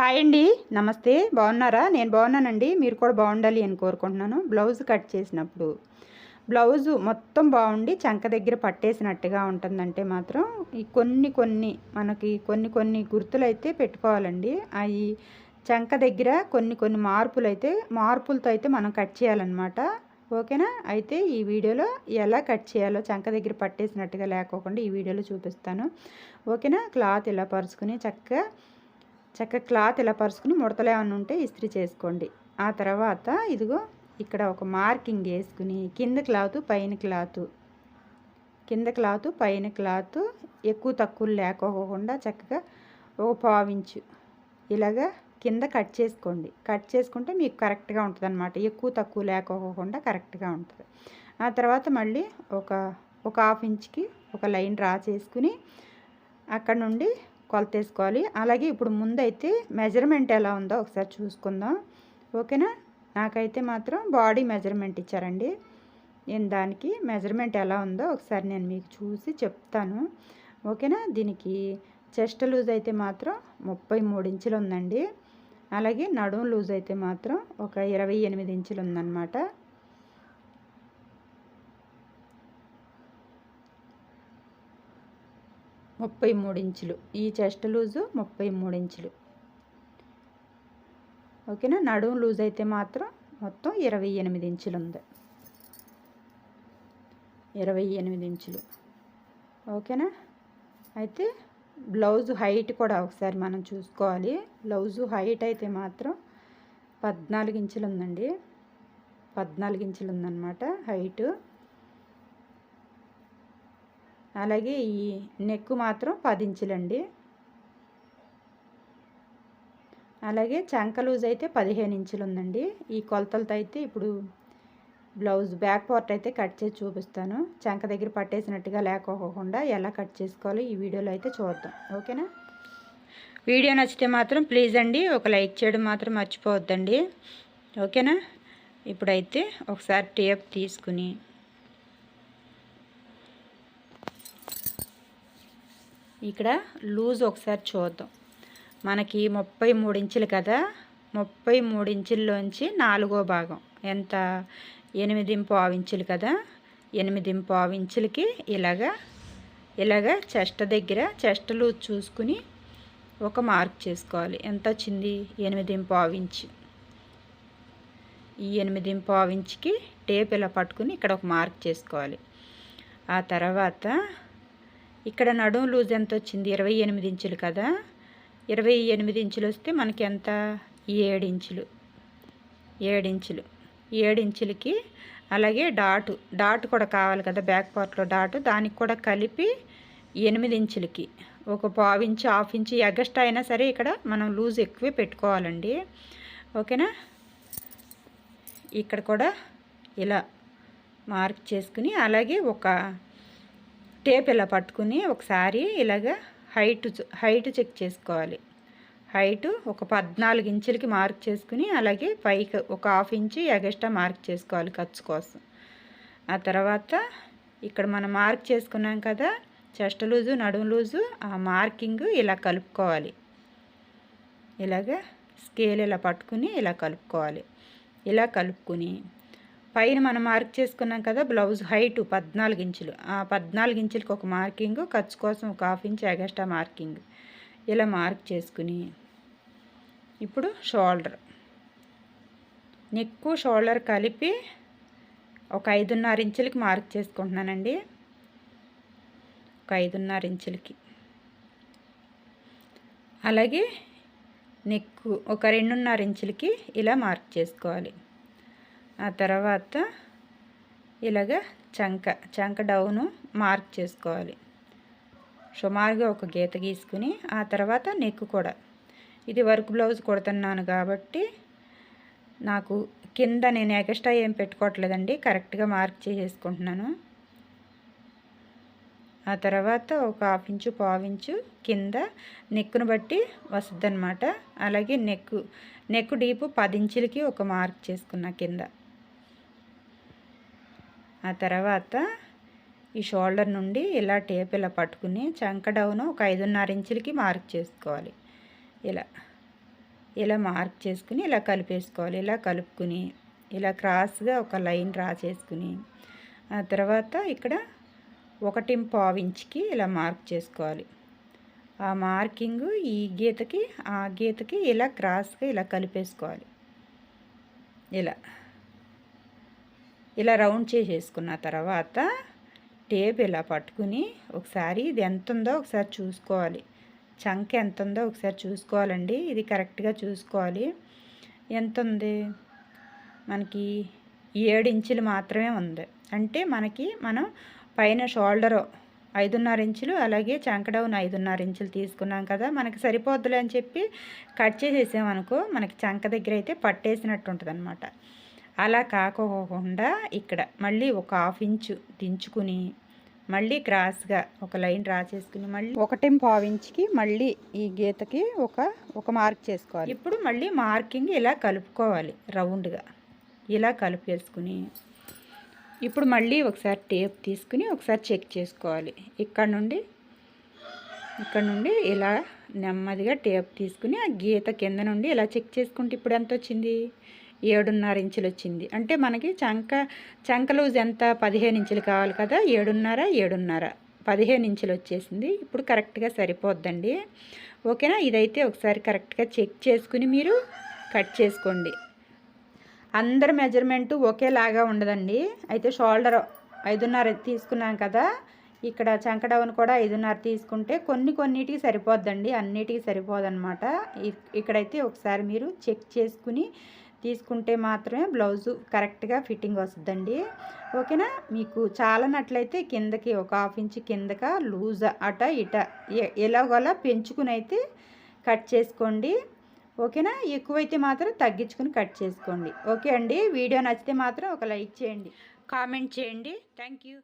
Hi అండి. నమస్తే. బాగున్నారా? నేను బాగున్నానండి. మీరు కూడా బాగుండాలి అని కోరుకుంటున్నాను. బ్లౌజ్ కట్ చేసినప్పుడు. బ్లౌజు మొత్తం బాగుండి చంక దగ్గర పట్టేసినట్టుగా ఉంటుందంటే మాత్రం ఈ కొన్ని కొన్ని మనకి కొన్ని కొన్ని గుర్తులు అయితే పెట్టుకోవాలండి అవి చంక దగ్గర కొన్ని కొన్ని మార్పులు అయితే మార్పులతో అయితే మనం కట్ చేయాలన్నమాట. ఓకేనా? అయితే ఈ వీడియోలో ఎలా కట్ చేయాలో చంక దగ్గర పట్టేసినట్టుగా లేకోకుండా ఈ వీడియోలో చూపిస్తాను. ఓకేనా? క్లాత్ ఇలా పరుచుకుని చక్కగా చక్క క్లాత్ ఇలా పరుచుకుని ముడతలు ఉంటే ఇస్త్రీ చేసుకోండి. ఆ తర్వాత ఇదిగో ఇక్కడ ఒక మార్కింగ్ వేసుకుని కింద క్లాత్ పైన క్లాత్. కింద క్లాత్ పైన క్లాత్ ఎక్కువ తక్కువ లేకోకుండా చక్కగా ఒక పావించు ఇలాగా కింద కట్ చేసుకోండి. కట్ చేసుకుంటే మీకు కరెక్ట్గా ఉంటుంది అనమాట ఎక్కువ తక్కువ లేకోకుండా కరెక్ట్గా ఉంటుంది. ఆ తర్వాత మళ్ళీ ఒక ఒక హాఫ్ ఇంచ్కి ఒక లైన్ డ్రా చేసుకుని అక్కడ నుండి కొలత వేసుకోవాలి అలాగే ఇప్పుడు ముందైతే మెజర్మెంట్ ఎలా ఉందో ఒకసారి చూసుకుందాం. ఓకేనా? నాకైతే మాత్రం బాడీ మెజర్మెంట్ ఇచ్చారండి. నేను దానికి మెజర్మెంట్ ఎలా ఉందో ఒకసారి నేను మీకు చూసి చెప్తాను. ఓకేనా? దీనికి చెస్ట్ లూజ్ అయితే మాత్రం ముప్పై మూడు ఇంచులు ఉందండి. అలాగే నడుము లూజ్ అయితే మాత్రం ఒక ఇరవై ఎనిమిది ఇంచులు ఉందన్నమాట. ముప్పై మూడు ఇంచులు. ఈ చెస్ట్ లూజు ముప్పై మూడు ఇంచులు. ఓకేనా? నడుము లూజ్ అయితే మాత్రం మొత్తం ఇరవై ఎనిమిది ఇంచులు ఉంది ఇరవై ఎనిమిది ఇంచులు. ఓకేనా? అయితే బ్లౌజ్ హైట్ కూడా ఒకసారి మనం చూసుకోవాలి. బ్లౌజు హైట్ అయితే మాత్రం పద్నాలుగు ఇంచులు ఉందండి పద్నాలుగు ఇంచులు ఉందన్నమాట హైటు. అలాగే ఈ నెక్ మాత్రం పది ఇంచులండి. అలాగే చంక లూజ్ అయితే పదిహేను ఇంచులు ఉందండి ఈ కొలతలతో అయితే ఇప్పుడు బ్లౌజ్ బ్యాక్ పార్ట్ అయితే కట్ చేసి చూపిస్తాను. చంక దగ్గర పట్టేసినట్టుగా లేకోకుండా ఎలా కట్ చేసుకోవాలో ఈ వీడియోలో అయితే చూద్దాం. ఓకేనా? వీడియో నచ్చితే మాత్రం ప్లీజ్ అండి ఒక లైక్ చేయడం మాత్రం మర్చిపోవద్దండి. ఓకేనా? ఇప్పుడైతే ఒకసారి టేప్ తీసుకుని ఇక్కడ లూజ్ ఒకసారి చూద్దాం. మనకి ముప్పై మూడు ఇంచులు కదా? ముప్పై మూడు ఇంచుల్లోంచి నాలుగో భాగం. ఎంత? ఎనిమిది పావు ఇంచులు కదా? ఎనిమిది పావు ఇంచులకి ఇలాగా ఇలాగా చెస్ట్ దగ్గర చెస్ట్ లూజ్ చూసుకుని ఒక మార్క్ చేసుకోవాలి. ఎంత వచ్చింది? ఎనిమిది పావు ఇంచు. ఈ ఎనిమిది పావు ఇంచుకి టేప్ ఇలా పట్టుకుని ఇక్కడ ఒక మార్క్ చేసుకోవాలి. ఆ తర్వాత ఇక్కడ నడుము లూజ్ ఎంత వచ్చింది? ఇరవై ఎనిమిది ఇంచులు కదా? ఇరవై ఎనిమిది ఇంచులు వస్తే మనకి ఎంత? ఏడు ఇంచులు. ఏడించులు ఏడించులకి అలాగే డాటు. డాట్ కూడా కావాలి కదా బ్యాక్ పార్ట్లో డాటు. దానికి కూడా కలిపి ఎనిమిది ఇంచులకి. ఒక పావు ఇంచు హాఫ్ ఇంచు ఎగస్ట్రా అయినా సరే ఇక్కడ మనం లూజ్ ఎక్కువే పెట్టుకోవాలండి. ఓకేనా? ఇక్కడ కూడా ఇలా మార్క్ చేసుకుని అలాగే ఒక టేప్ ఇలా పట్టుకుని ఒకసారి ఇలాగ హైట్ హైట్ చెక్ చేసుకోవాలి. హైట్ ఒక పద్నాలుగు ఇంచులకి మార్క్ చేసుకుని అలాగే పైకి ఒక హాఫ్ ఇంచు ఎగస్ట్రా మార్క్ చేసుకోవాలి ఖర్చు కోసం. ఆ తర్వాత ఇక్కడ మనం మార్క్ చేసుకున్నాం కదా చెస్ట్ లూజు నడుము లూజు ఆ మార్కింగ్ ఇలా కలుపుకోవాలి. ఇలాగ స్కేల్ ఇలా పట్టుకుని ఇలా కలుపుకోవాలి. ఇలా కలుపుకుని పైన మనం మార్క్ చేసుకున్నాం కదా బ్లౌజ్ హైట్ పద్నాలుగు ఇంచులు. ఆ పద్నాలుగు ఇంచులకు ఒక మార్కింగ్ ఖర్చు కోసం ఒక హాఫ్ ఇంచ్ ఎగస్ట్రా మార్కింగ్. ఇలా మార్క్ చేసుకుని ఇప్పుడు షోల్డర్. నెక్కు షోల్డర్ కలిపి ఒక ఐదున్నర ఇంచులకి మార్క్ చేసుకుంటున్నానండి. ఒక ఐదున్నర ఇంచులకి. అలాగే నెక్కు ఒక రెండున్నర ఇంచులకి ఇలా మార్క్ చేసుకోవాలి. ఆ తర్వాత ఇలాగ చంక చంక డౌను మార్క్ చేసుకోవాలి. సుమారుగా ఒక గీత గీసుకుని ఆ తర్వాత నెక్ కూడా. ఇది వర్క్ బ్లౌజ్ కుడుతున్నాను కాబట్టి నాకు కింద నేను ఎక్స్ట్రా ఏం పెట్టుకోవట్లేదండి కరెక్ట్గా మార్క్ చేసేసుకుంటున్నాను. ఆ తర్వాత ఒక హాఫ్ ఇంచు పావు ఇంచు కింద నెక్కును బట్టి వస్తుంది అలాగే నెక్కు నెక్ డీపు పది ఇంచులకి ఒక మార్క్ చేసుకున్నా కింద. ఆ తర్వాత ఈ షోల్డర్ నుండి ఇలా టేప్ ఇలా పట్టుకుని చంక డౌన్ ఒక ఐదున్నర ఇంచులకి మార్క్ చేసుకోవాలి. ఇలా ఇలా మార్క్ చేసుకుని ఇలా కలిపేసుకోవాలి. ఇలా కలుపుకుని ఇలా క్రాస్గా ఒక లైన్ డ్రా చేసుకుని ఆ తర్వాత ఇక్కడ ఒకటి ఇంచుకి ఇలా మార్క్ చేసుకోవాలి. ఆ మార్కింగ్ ఈ గీతకి ఆ గీతకి ఇలా క్రాస్గా ఇలా కలిపేసుకోవాలి. ఇలా. ఇలా రౌండ్ చేసేసుకున్న తర్వాత టేప్ ఇలా పట్టుకుని ఒకసారి ఇది ఎంత ఉందో ఒకసారి చూసుకోవాలి. చంక ఎంత ఉందో ఒకసారి చూసుకోవాలండి. ఇది కరెక్ట్గా చూసుకోవాలి. ఎంత ఉంది మనకి ఏడు ఇంచులు మాత్రమే ఉంది. అంటే మనకి మనం పైన షోల్డర్ ఐదున్నర ఇంచులు అలాగే చంక డౌన్ ఐదున్నర ఇంచులు తీసుకున్నాం కదా మనకి సరిపోద్దులే అని చెప్పి కట్ చేసేసామనుకో మనకి చంక దగ్గర అయితే పట్టేసినట్టు ఉంటుంది అనమాట అలా కాకోకుండా ఇక్కడ మళ్ళీ ఒక హాఫ్ ఇంచు దించుకుని మళ్ళీ క్రాస్గా ఒక లైన్ డ్రా చేసుకుని మళ్ళీ ఒకటి పావు ఇంచుకి మళ్ళీ ఈ గీతకి ఒక ఒక మార్క్ చేసుకోవాలి. ఇప్పుడు మళ్ళీ మార్కింగ్ ఇలా కలుపుకోవాలి రౌండ్గా. ఇలా కలిపేసుకుని ఇప్పుడు మళ్ళీ ఒకసారి టేప్ తీసుకుని ఒకసారి చెక్ చేసుకోవాలి. ఇక్కడ నుండి ఇక్కడ నుండి ఇలా నెమ్మదిగా టేప్ తీసుకుని ఆ గీత కింద నుండి ఇలా చెక్ చేసుకుంటే ఇప్పుడు ఎంత వచ్చింది? ఏడున్నర ఇంచులు వచ్చింది అంటే మనకి చంక చంక లూజ్ ఎంత? పదిహేను ఇంచులు కావాలి కదా? ఏడున్నర ఏడున్నర. పదిహేను ఇంచులు వచ్చేసింది ఇప్పుడు కరెక్ట్గా సరిపోద్దండి. ఓకేనా? ఇదైతే ఒకసారి కరెక్ట్గా చెక్ చేసుకుని మీరు కట్ చేసుకోండి. అందరి మెజర్మెంటు ఒకేలాగా ఉండదండి. అయితే షోల్డర్ ఐదున్నర తీసుకున్నాం కదా? ఇక్కడ చంకడౌన్ కూడా ఐదున్నర తీసుకుంటే కొన్ని కొన్నిటికి సరిపోద్దండి. అన్నిటికీ సరిపోదన్నమాట ఇక్కడైతే ఒకసారి మీరు చెక్ చేసుకుని తీసుకుంటే మాత్రమే బ్లౌజు కరెక్ట్గా ఫిట్టింగ్ వస్తుందండి. ఓకేనా? మీకు చాలనట్లయితే కిందకి ఒక హాఫ్ ఇంచ్ కిందక లూజ్ అట ఇట ఎలాగోలా పెంచుకుని అయితే కట్ చేసుకోండి. ఓకేనా? ఎక్కువైతే మాత్రం తగ్గించుకుని కట్ చేసుకోండి. ఓకే అండి? వీడియో నచ్చితే మాత్రం ఒక లైక్ చేయండి. కామెంట్ చేయండి. Thank you.